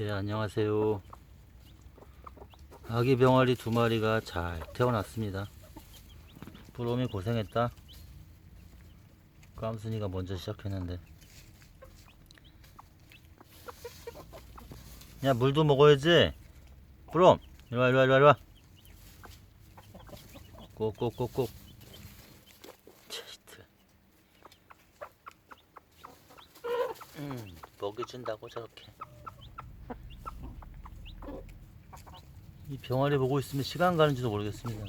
네, 안녕하세요. 아기 병아리 두 마리가 잘 태어났습니다. 뿌롬이 고생했다. 깜순이가 먼저 시작했는데. 야, 물도 먹어야지. 뿌롬, 이리와, 이리와, 이리와, 이리와. 꼭꼭꼭꼭. 체이트. 음, 먹이 준다고 저렇게. 이 병아리 보고 있으면 시간 가는지도 모르겠습니다.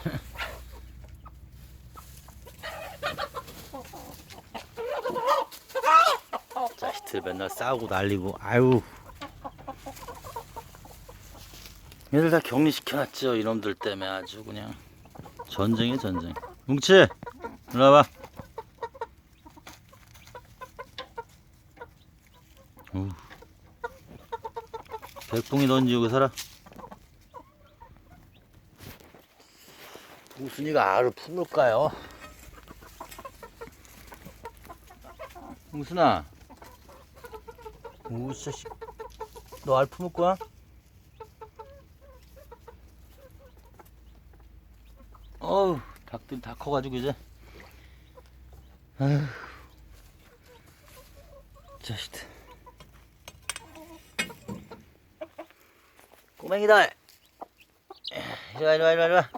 자식들 맨날 싸우고 난리고 아유. 얘들 다 격리시켜놨죠 이놈들 때문에 아주 그냥. 전쟁이 전쟁. 뭉치 일로 와봐 백봉이 던지고 살아. 우순이가 알을 품을까요? 우순아. 우씨. 너알 품을 거야? 어우 닭들 다 커가지고 이제. 아휴. 자식들 꼬맹이들 이리와 이리와 이리와 이리와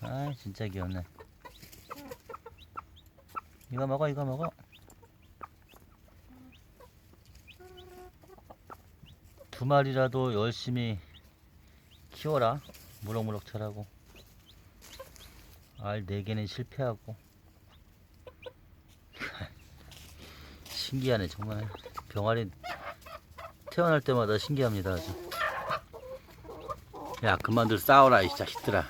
아 진짜 귀엽네. 이거 먹어 이거 먹어. 두 마리라도 열심히 키워라. 무럭무럭 자라고. 알 네 개는 실패하고. 신기하네 정말. 병아리 태어날 때마다 신기합니다 아주. 야 그만들 싸워라 이 자식들아.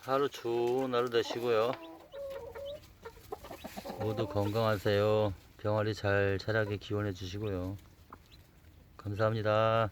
하루 좋은 하루 되시고요. 모두 건강하세요. 병아리 잘 자라게 기원해 주시고요. 감사합니다